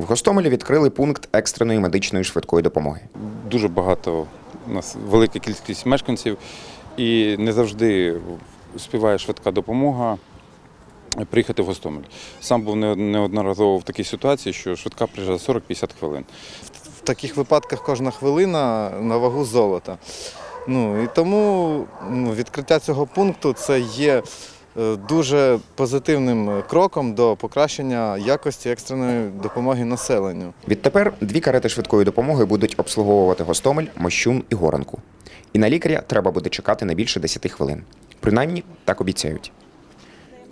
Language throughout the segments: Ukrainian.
В Гостомелі відкрили пункт екстреної медичної швидкої допомоги. Дуже багато у нас велика кількість мешканців, і не завжди співає швидка допомога приїхати в Гостомель. Сам був неодноразово в такій ситуації, що швидка приїжджає 40-50 хвилин. В таких випадках кожна хвилина на вагу золота. Ну і тому ну, відкриття цього пункту це є дуже позитивним кроком до покращення якості екстреної допомоги населенню. Відтепер дві карети швидкої допомоги будуть обслуговувати Гостомель, Мощун і Горанку. І на лікаря треба буде чекати не більше 10 хвилин. Принаймні, так обіцяють.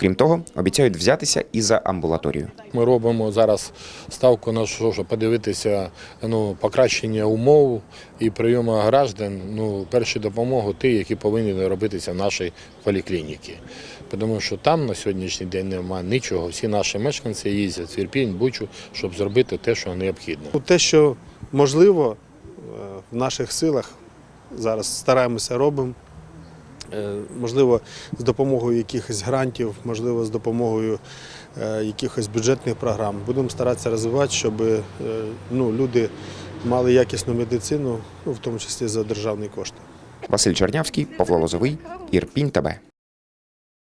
Крім того, обіцяють взятися і за амбулаторію. Ми робимо зараз ставку на що, щоб подивитися ну, покращення умов і прийому граждан, ну, першу допомогу ті, які повинні робитися в нашій поліклініці. Тому що там на сьогоднішній день немає нічого. Всі наші мешканці їздять в Ірпінь, Бучу, щоб зробити те, що необхідно. Те, що можливо е, в наших силах, зараз стараємося робимо. Е, Можливо, з допомогою якихось грантів, можливо, з допомогою е, якихось бюджетних програм. Будемо старатися розвивати, щоб е, ну, люди мали якісну медицину, ну, в тому числі за державні кошти. Василь Чернявський, Павло Лозовий, Ірпінь ТБ.